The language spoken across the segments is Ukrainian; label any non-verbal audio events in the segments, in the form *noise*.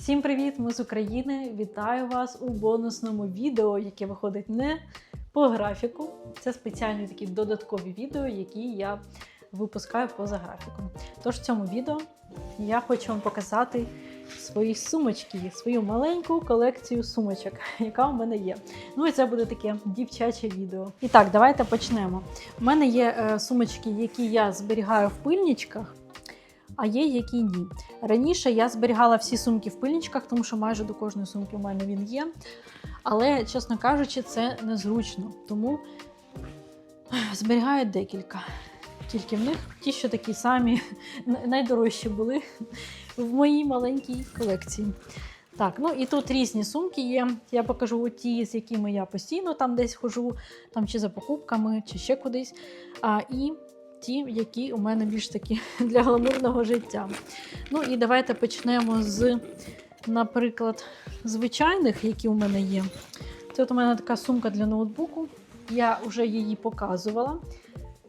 Всім привіт! Ми з України. Вітаю вас у бонусному відео, яке виходить не по графіку. Це спеціальні такі додаткові відео, які я випускаю поза графіком. Тож в цьому відео я хочу вам показати свої сумочки, свою маленьку колекцію сумочок, *laughs* яка у мене є. Ну і це буде таке дівчаче відео. І так, давайте почнемо. У мене є е, сумочки, які я зберігаю в пильничках. А є які ні. Раніше я зберігала всі сумки в пильничках, тому що майже до кожної сумки у мене він є. Але, чесно кажучи, це незручно. Тому зберігаю декілька. Тільки в них ті, що такі самі *laughs* найдорожчі були в моїй маленькій колекції. Так, ну і тут різні сумки є. Я покажу ті, з якими я постійно там десь хожу, там чи за покупками, чи ще кудись. А, І ті, які у мене більш такі *laughs* для гламурного життя. Ну і давайте почнемо з, наприклад, звичайних, які у мене є. Це от у мене така сумка для ноутбуку. Я вже її показувала.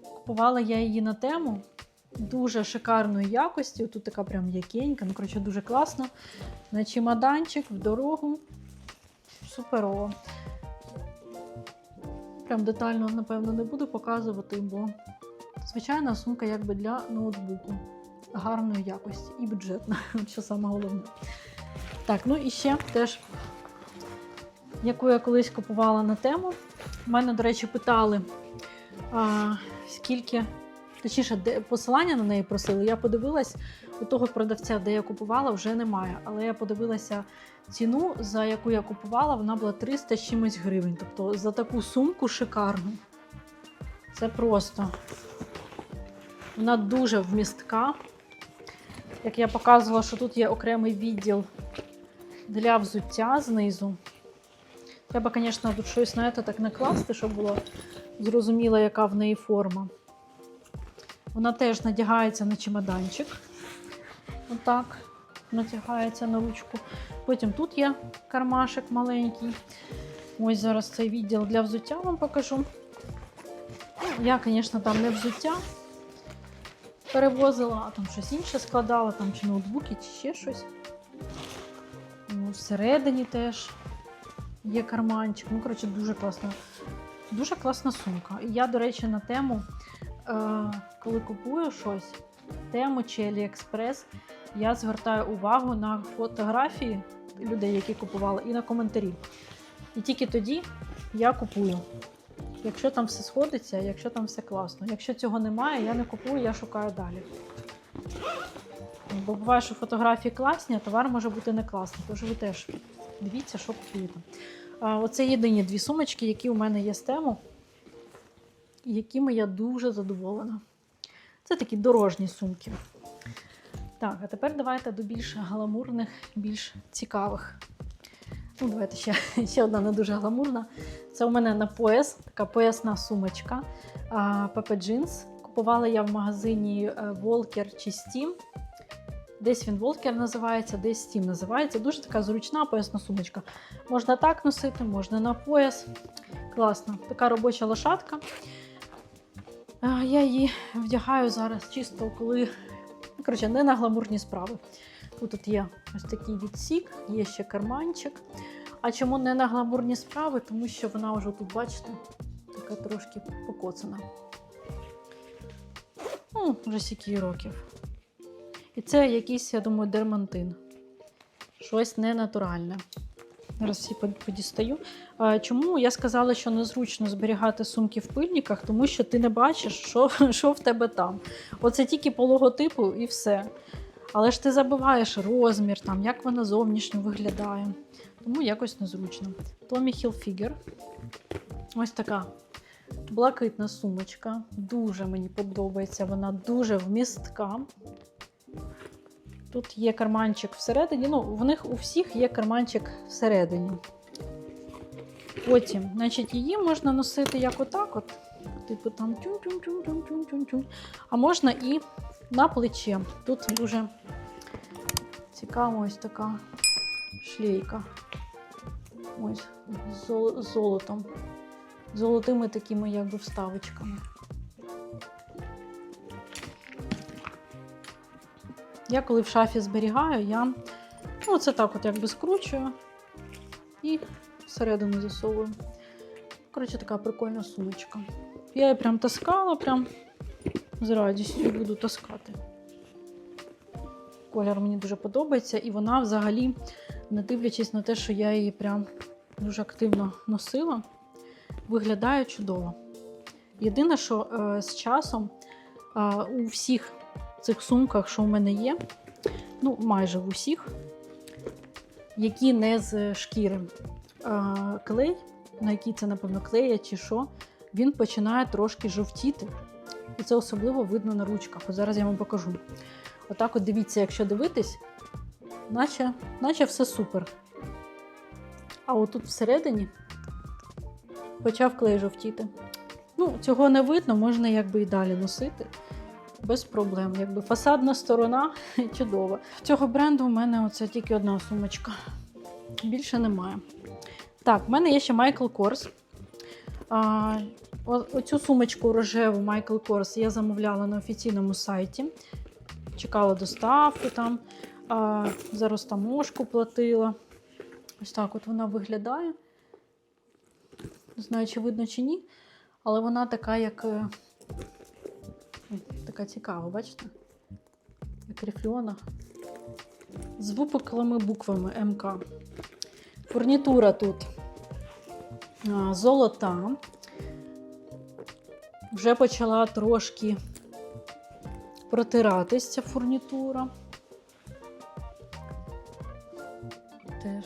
Купувала я її на тему. Дуже шикарної якості. Тут така прям м'якенька, ну, коротше, дуже класно. На чемоданчик, в дорогу. Суперово. Прям детально, напевно, не буду показувати, бо звичайна сумка якби для ноутбуку. Гарної якості і бюджетна, *laughs* що саме головне. Так, ну і ще теж, яку я колись купувала на тему. У мене, до речі, питали, а, скільки, точніше, де посилання на неї просили. Я подивилась, у того продавця, де я купувала, вже немає. Але я подивилася ціну, за яку я купувала, вона була 300 з чимось гривень. Тобто за таку сумку шикарну. Це просто. Вона дуже вмістка. Як я показувала, що тут є окремий відділ для взуття знизу. Треба, звісно, тут щось знаєте, так накласти, щоб було зрозуміло, яка в неї форма. Вона теж надягається на чемоданчик. Отак, натягається на ручку. Потім тут є кармашик маленький. Ось зараз цей відділ для взуття вам покажу. Я, звісно, там не взуття перевозила, а там щось інше складала, там чи ноутбуки, чи ще щось. Ну, всередині теж є карманчик. Ну, коротше, дуже класна. Дуже класна сумка. І я, до речі, на тему, е, коли купую щось, тему чи Aliexpress, я звертаю увагу на фотографії людей, які купували, і на коментарі. І тільки тоді я купую. Якщо там все сходиться, якщо там все класно. Якщо цього немає, я не купую, я шукаю далі. Бо буває, що фотографії класні, а товар може бути не класний. Тож ви теж дивіться, що купуєте. Оце єдині дві сумочки, які у мене є з тему, якими я дуже задоволена. Це такі дорожні сумки. Так, а тепер давайте до більш гламурних, більш цікавих. Ну, давайте ще, *laughs* ще одна не дуже гламурна. Це у мене на пояс, така поясна сумочка Pepe Jeans. Купувала я в магазині Walker чи Steam. Десь він Walker називається, десь Steam називається. Дуже така зручна поясна сумочка. Можна так носити, можна на пояс. Класна. Така робоча лошадка. Я її вдягаю зараз чисто, коли ну, коротше, не на гламурні справи. Тут, тут є ось такий відсік, є ще карманчик. А чому не на гламурні справи? Тому що вона вже тут, бачите, така трошки покоцана. Ну, вже стільки років. І це якийсь, я думаю, дермантин. Щось ненатуральне. Зараз всі подістаю. Чому я сказала, що незручно зберігати сумки в пильниках, тому що ти не бачиш, що, *laughs* що в тебе там. Оце тільки по логотипу і все. Але ж ти забуваєш розмір, там, як вона зовнішньо виглядає. Тому якось незручно. Tommy Hilfiger. Ось така блакитна сумочка. Дуже мені подобається, вона дуже вмістка. Тут є карманчик всередині. Ну, в них у всіх є карманчик всередині. Потім, значить, її можна носити як отак, от. Типу там тюн-тюн-тюн-тюн-тюн-тюн. А можна і на плече. Тут дуже цікава ось така шлейка. Ось з золотом. Золотими такими якби вставочками. Я коли в шафі зберігаю, я Ну, це так, от якби скручую і всередину засовую. Коротше, така прикольна сумочка. Я її прям таскала, прям з радістю буду таскати. Колір мені дуже подобається, і вона взагалі, не дивлячись на те, що я її прям дуже активно носила, виглядає чудово. Єдине, що е, з часом е, у всіх цих сумках, що у мене є, ну майже в усіх, які не з шкіри, е, клей, на який це, напевно, клеять чи що, він починає трошки жовтіти. І це особливо видно на ручках. От зараз я вам покажу. Отак, от дивіться, якщо дивитись, наче, наче все супер. А отут всередині почав клей жовтіти. Ну, цього не видно, можна якби і далі носити. Без проблем. Якби фасадна сторона *laughs* чудова. В цього бренду у мене оце тільки одна сумочка. Більше немає. Так, в мене є ще Michael Kors. Оцю сумочку рожеву Michael Kors я замовляла на офіційному сайті. Чекала доставку там. А, за розтаможку платила. Ось так от вона виглядає. Не знаю, чи видно чи ні, але вона така, як. е, Така цікава, бачите? Як рифльона. З випуклими буквами МК. Фурнітура тут золота. Вже почала трошки протиратись ця фурнітура. Теж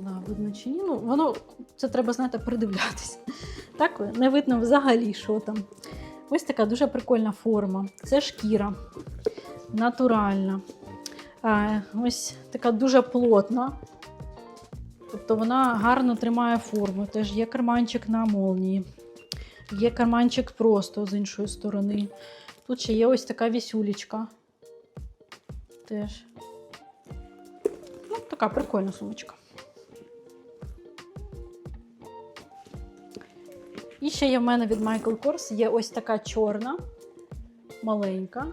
знаю, видно чи ні. Ну, воно це треба, знаєте, придивлятися. Так, не видно взагалі, що там. Ось така дуже прикольна форма. Це шкіра, натуральна. Ось така дуже плотна. Тобто вона гарно тримає форму. Теж є карманчик на молнії, є карманчик просто з іншої сторони. Тут ще є ось така вісюлечка. Теж. Ну, така прикольна сумочка. І ще є в мене від Michael Kors є ось така чорна, маленька.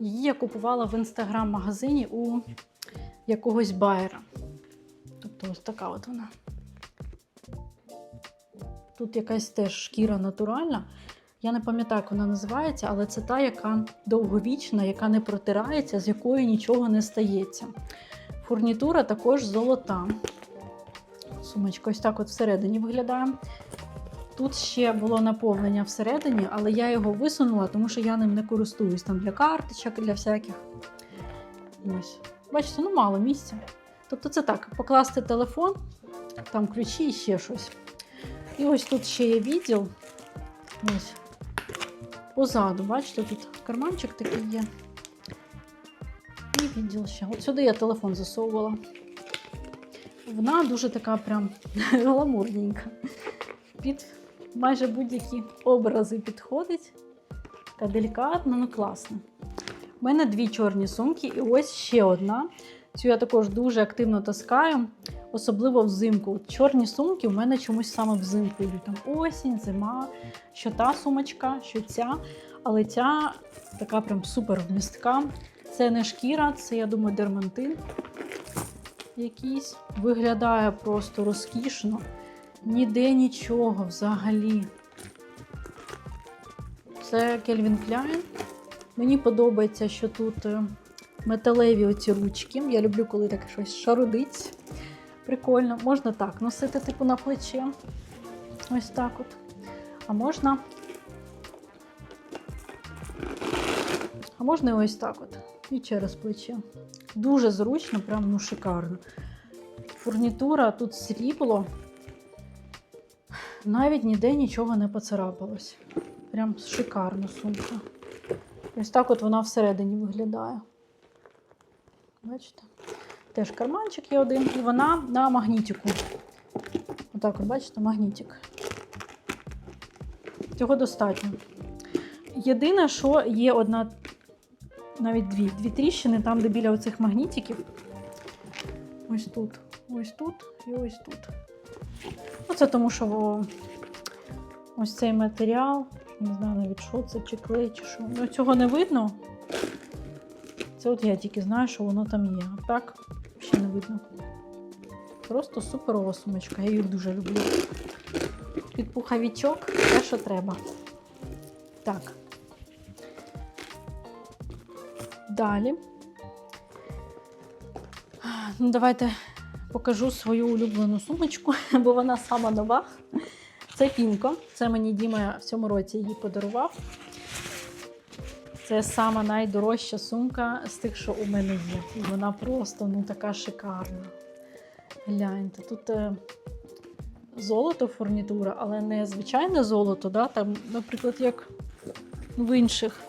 Її я купувала в інстаграм-магазині у якогось байера. Тобто ось така от вона. Тут якась теж шкіра натуральна. Я не пам'ятаю, як вона називається, але це та, яка довговічна, яка не протирається, з якою нічого не стається. Фурнітура також золота. Сумочка ось так от всередині виглядає. Тут ще було наповнення всередині, але я його висунула, тому що я ним не користуюсь там для карточок, для всяких. Ось. Бачите, ну мало місця. Тобто це так, покласти телефон, там ключі і ще щось. І ось тут ще є відділ. Ось. Позаду, бачите, тут карманчик такий є. І відділ ще. От сюди я телефон засовувала. Вона дуже така прям *laughs* гламурненька. Під майже будь-які образи підходить. Така делікатна, ну класна. У мене дві чорні сумки, і ось ще одна. Цю я також дуже активно таскаю, особливо взимку. От чорні сумки у мене чомусь саме взимку йдуть. Там осінь, зима, що та сумочка, що ця. Але ця така прям супер вмістка. Це не шкіра, це, я думаю, дермантин якийсь. Виглядає просто розкішно. Ніде нічого взагалі. Це Кельвін Кляйн. Мені подобається, що тут е, металеві оці ручки. Я люблю, коли таке щось шарудить. Прикольно. Можна так носити, типу, на плече. Ось так от. А можна. А можна ось так от. І через плече. Дуже зручно, прям ну шикарно. Фурнітура тут срібло. Навіть ніде нічого не поцарапалось. Прям шикарна сумка. Ось так от вона всередині виглядає. Бачите? Теж карманчик є один, і вона на магнітику. Отак, от, бачите, магнітик. Цього достатньо. Єдине, що є одна, навіть дві, дві тріщини, там, де біля оцих магнітиків. Ось тут, ось тут і ось тут. Оце тому, що ось цей матеріал, не знаю навіть що це, чи клей, чи що. Ну, цього не видно. Це от я тільки знаю, що воно там є. А так ще не видно. Просто суперова сумочка. Я їх дуже люблю. Під пуховичок те, що треба. Так. Далі. Ну, давайте покажу свою улюблену сумочку, *laughs* бо вона сама нова. Це Пінко. Це мені Діма в цьому році її подарував. Це сама найдорожча сумка з тих, що у мене є. І вона просто ну, така шикарна. Гляньте, тут е, золото фурнітура, але не звичайне золото, да? там, наприклад, як в інших.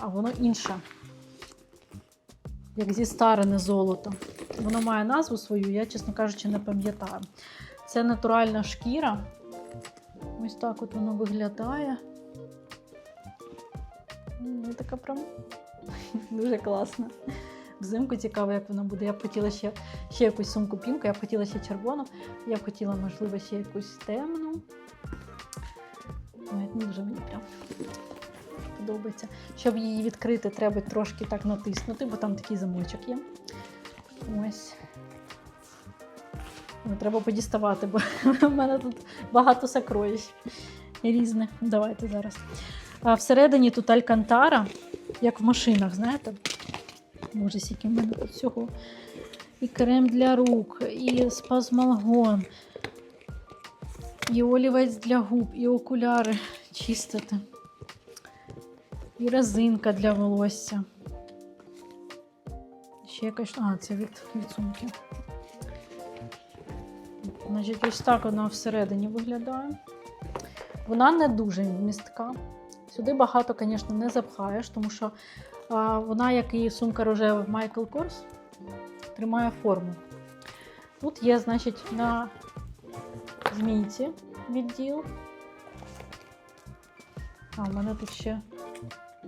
А воно інше. Як зі старене золото. Воно має назву свою, я, чесно кажучи, не пам'ятаю. Це натуральна шкіра. Ось так от воно виглядає. Ну, така прям *laughs* дуже класна. Взимку цікаво, як воно буде. Я б хотіла ще, ще якусь сумку пінку, я б хотіла ще червону, я б хотіла, можливо, ще якусь темну. Ой, не дуже мені прям подобається. Щоб її відкрити, треба трошки так натиснути, бо там такий замочок є. Ось. Ну, треба подіставати, бо *laughs* в мене тут багато сокровищ різних. Давайте зараз. А всередині тут алькантара, як в машинах, знаєте? Боже, скільки в мене тут всього. І крем для рук, і спазмалгон, і олівець для губ, і окуляри чистити, і резинка для волосся. Ще якась. А, це від, від сумки. Значить, ось так вона всередині виглядає. Вона не дуже містка. Сюди багато, звісно, не запхаєш, тому що а, вона, як і сумка рожева в Michael Kors, тримає форму. Тут є, значить, на змійці відділ. А, у мене тут ще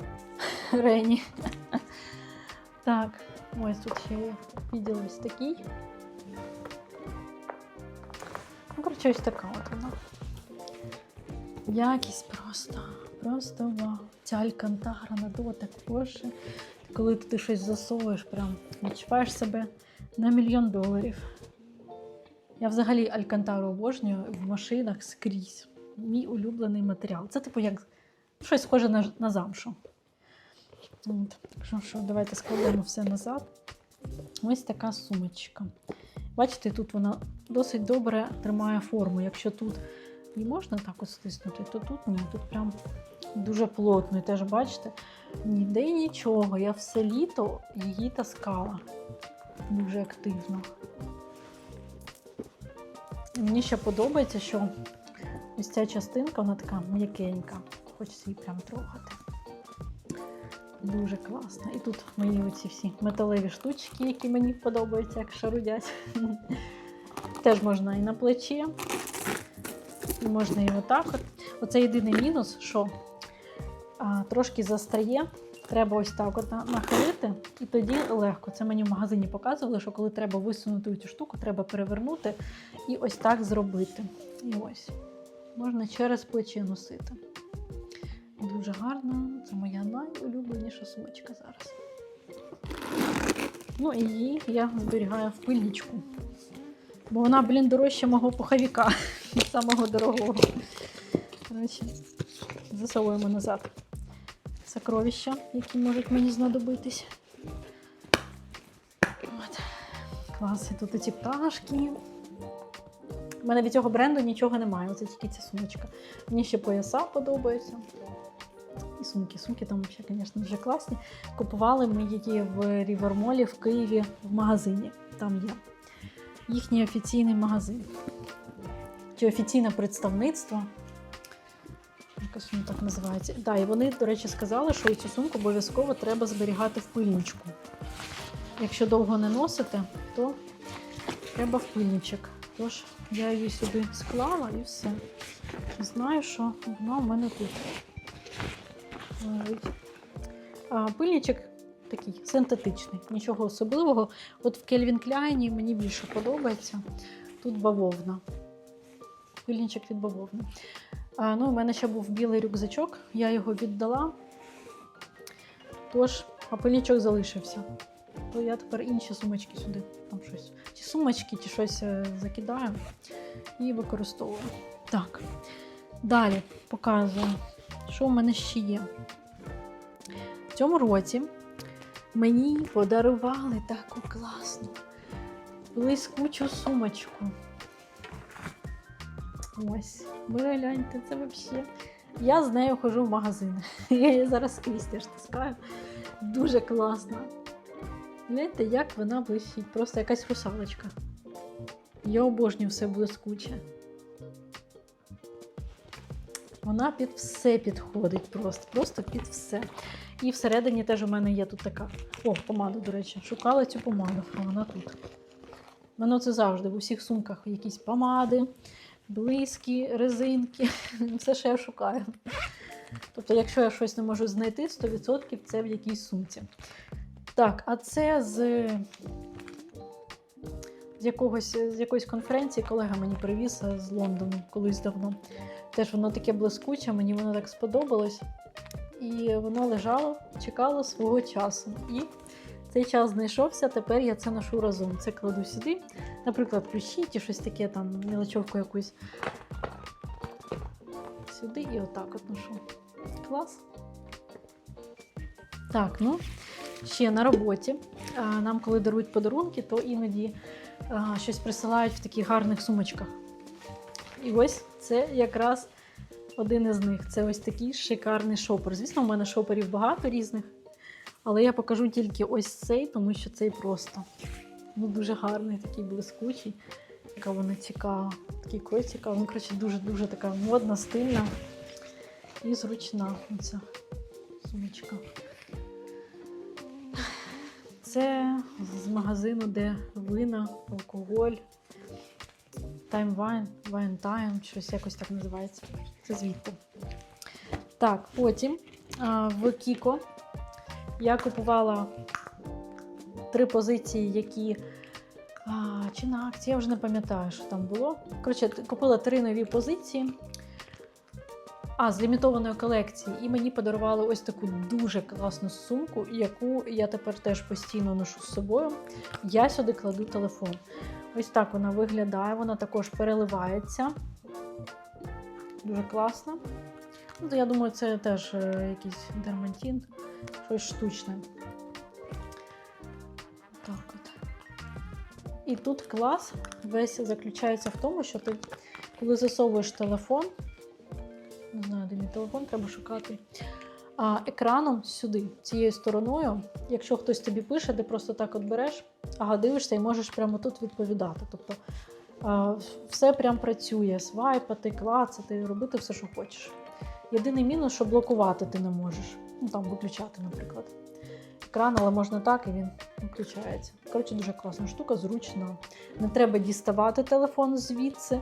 *laughs* Рені. Так, ось тут ще є відділ ось такий. Ну, коротше, ось така от вона. Якість просто, просто вау. Ця алькантара на дотик, боже. Коли ти щось засовуєш, прям відчуваєш себе на мільйон доларів. Я взагалі алькантару обожнюю в машинах скрізь. Мій улюблений матеріал. Це типу як щось схоже на, на замшу. От. Що, що, давайте складемо все назад. Ось така сумочка. Бачите, тут вона досить добре тримає форму. Якщо тут її можна так от стиснути, то тут ні. Тут прям дуже плотно. І теж бачите, ніде нічого. Я все літо її таскала дуже активно. Мені ще подобається, що ось ця частинка, вона така м'якенька. Хочеться її прям трогати. Дуже класно. І тут мої оці всі металеві штучки, які мені подобаються, як шарудять. *laughs* Теж можна і на плечі, і можна і отак. От. Оце єдиний мінус, що трошки застряє. Треба ось так от нахилити, і тоді легко. Це мені в магазині показували, що коли треба висунути цю штуку, треба перевернути і ось так зробити. І ось. Можна через плече носити. Дуже гарно. Це моя найулюбленіша сумочка зараз. Ну і її я зберігаю в пильничку. Бо вона, блін, дорожча мого пуховіка, *laughs* самого дорогого. Коротше, засовуємо назад сокровища, які можуть мені знадобитись. От. Клас, і тут ці пташки. У мене від цього бренду нічого немає, оце тільки ця сумочка. Мені ще пояса подобаються. І сумки. Сумки там ще, звісно, дуже класні. Купували ми її в Рівермолі в Києві в магазині. Там є їхній офіційний магазин. Чи офіційне представництво. Якось воно так називається. Да, і вони, до речі, сказали, що цю сумку обов'язково треба зберігати в пильничку. Якщо довго не носите, то треба в пильничок. Тож я її сюди склала і все. Знаю, що вона у мене тут лежить. А, пильничок такий синтетичний, нічого особливого. От в Кельвін Кляйні мені більше подобається. Тут бавовна. Пильничок від бавовни. А, ну, у мене ще був білий рюкзачок, я його віддала. Тож, а пильничок залишився. То я тепер інші сумочки сюди, там щось. Чи сумочки, чи щось е, закидаю і використовую. Так. Далі показую, що в мене ще є. В цьому році мені подарували таку класну блискучу сумочку. Ось, ви гляньте, це взагалі. Я з нею ходжу в магазин. *laughs* Я її зараз скрізь теж таскаю. Дуже класна. Гляньте, як вона блищить. Просто якась русалочка. Я обожнюю все блискуче. Вона під все підходить просто, просто під все. І всередині теж у мене є тут така. О, помада, до речі. Шукала цю помаду, вона тут. Мене це завжди в усіх сумках якісь помади, близькі, резинки. *laughs* Все, що я шукаю. Тобто, якщо я щось не можу знайти, 100% це в якійсь сумці. Так, а це з, з, якогось, з якоїсь конференції колега мені привіз е, з Лондону колись давно. Теж воно таке блискуче, мені воно так сподобалось. І воно лежало, чекало свого часу. І цей час знайшовся, тепер я це ношу разом. Це кладу сюди. Наприклад, ключі чи щось таке, там, мілочовку якусь. Сюди і отак от ношу. Клас. Так, ну, ще на роботі. Нам, коли дарують подарунки, то іноді щось присилають в таких гарних сумочках. І ось це якраз один із них. Це ось такий шикарний шопер. Звісно, у мене шоперів багато різних. Але я покажу тільки ось цей, тому що цей просто ну, дуже гарний, такий блискучий. Яка вона цікава. Такий крой цікавий. Ну, коротше, дуже-дуже така модна, стильна і зручна оця сумочка. Це з магазину, де вина, алкоголь, Wine Time, щось якось так називається. Це звідти. Так, потім в Кіко я купувала три позиції, які. А, чи на акції, я вже не пам'ятаю, що там було. Коротше, купила три нові позиції. А, з лімітованої колекції. І мені подарували ось таку дуже класну сумку, яку я тепер теж постійно ношу з собою. Я сюди кладу телефон. Ось так вона виглядає, вона також переливається. Дуже класно. Ну, я думаю, це теж е, якийсь дермантин, щось штучне. Так от. І тут клас весь заключається в тому, що ти, коли засовуєш телефон, не знаю, де мій телефон, треба шукати. А, екраном сюди, цією стороною, якщо хтось тобі пише, ти просто так от береш, ага, дивишся і можеш прямо тут відповідати. Тобто а, все прям працює, свайпати, клацати, робити все, що хочеш. Єдиний мінус, що блокувати ти не можеш. Ну там виключати, наприклад. Екран, але можна так і він виключається. Коротше, дуже класна штука, зручна. Не треба діставати телефон звідси,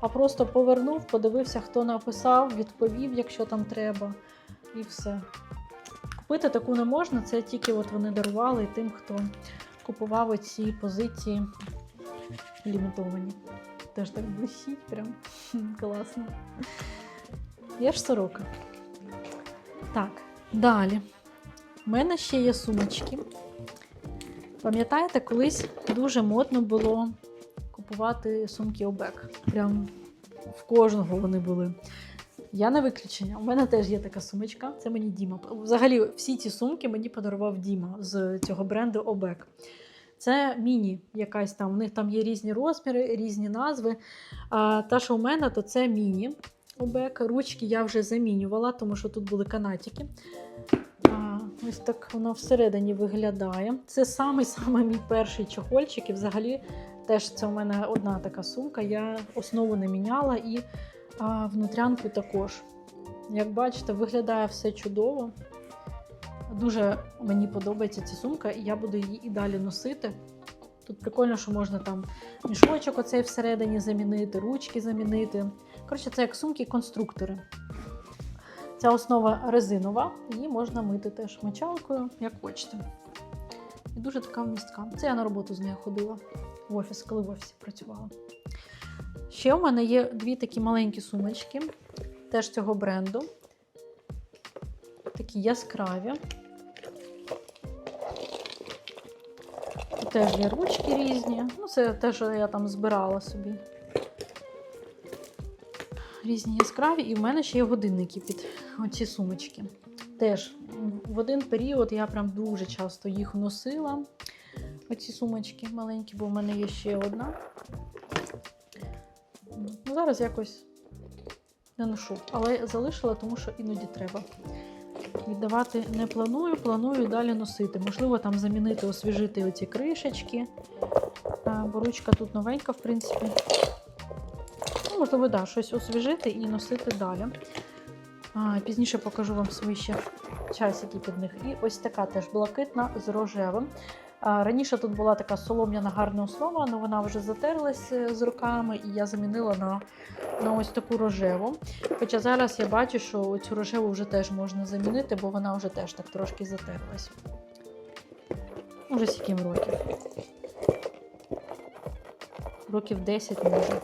а просто повернув, подивився, хто написав, відповів, якщо там треба, і все. Купити таку не можна, це тільки от вони дарували тим, хто купував ці позиції лімітовані. Теж так блищить, прям класно. Я ж сорока. Так, далі. У мене ще є сумочки. Пам'ятаєте, колись дуже модно було купувати сумки Обек. Прям в кожного вони були. Я не виключення. У мене теж є така сумочка. Це мені Діма. Взагалі, всі ці сумки мені подарував Діма з цього бренду Обек. Це міні якась там. У них там є різні розміри, різні назви. А та, що у мене, то це міні. Обек. Ручки я вже замінювала, тому що тут були канатики. А, ось так воно всередині виглядає. Це самий-самий мій перший чохольчик. І взагалі теж це у мене одна така сумка. Я основу не міняла і а, внутрянку також. Як бачите, виглядає все чудово. Дуже мені подобається ця сумка, і я буду її і далі носити. Тут прикольно, що можна там мішочок оцей всередині замінити, ручки замінити. Коротше, це як сумки-конструктори. Ця основа резинова, її можна мити теж мочалкою, як хочете. І дуже така вмістка. Це я на роботу з нею ходила в офіс, коли в офісі працювала. Ще у мене є дві такі маленькі сумочки, теж цього бренду. Такі яскраві. Теж є ручки різні. Ну, це те, що я там збирала собі. Різні яскраві, і в мене ще є годинники під оці сумочки. Теж в один період я прям дуже часто їх носила. Оці сумочки маленькі, бо в мене є ще одна. Ну, зараз якось не ношу, але залишила, тому що іноді треба. Віддавати не планую, планую далі носити. Можливо, там замінити, освіжити оці кришечки. А, Бо ручка тут новенька, в принципі. Ну, можливо, да, щось освіжити і носити далі. Пізніше покажу вам свої ще часики під них. І ось така теж блакитна з рожевим. Раніше тут була така солом'яна гарна основа, але вона вже затерлась е, з роками, і я замінила на, на ось таку рожеву. Хоча зараз я бачу, що цю рожеву вже теж можна замінити, бо вона вже теж так трошки затерлась. Уже скільки років. Років 10 може.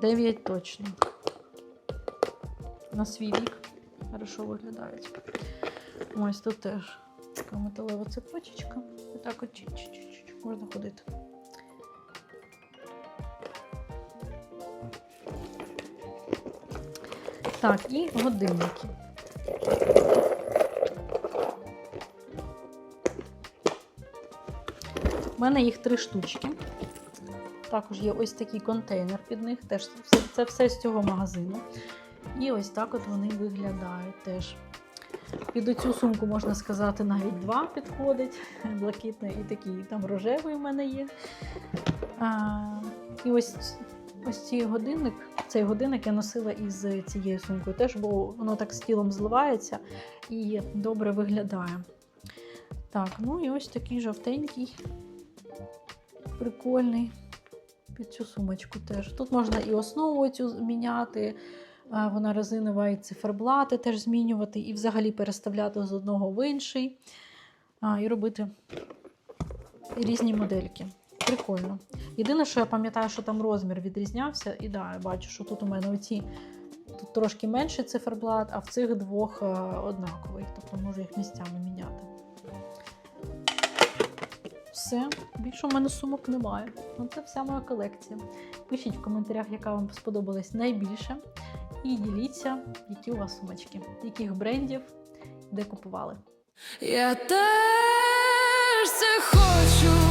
9 точно. На свій вік хорошо виглядають. Ось тут теж така металева цепочечка. І так от чик-чик-чик можна ходити. Так, і годинники. У мене їх три штучки. Також є ось такий контейнер під них. Теж це все з цього магазину. І ось так от вони виглядають теж. Під оцю сумку, можна сказати, навіть два підходить. Блакитний і такий там рожевий у мене є. А, і ось, ось цей годинник, цей годинник я носила із цією сумкою теж, бо воно так з тілом зливається і добре виглядає. Так, ну і ось такий жовтенький, прикольний під цю сумочку теж. Тут можна і основу цю міняти, вона резинова, і циферблати теж змінювати, і взагалі переставляти з одного в інший. І робити різні модельки. Прикольно. Єдине, що я пам'ятаю, що там розмір відрізнявся, і да, я бачу, що тут у мене оці тут трошки менший циферблат, а в цих двох е, однаковий. Тобто можу їх місцями міняти. Все, більше у мене сумок немає. Ну, це вся моя колекція. Пишіть в коментарях, яка вам сподобалась найбільше і діліться, які у вас сумочки, яких брендів, де купували. Я теж це хочу.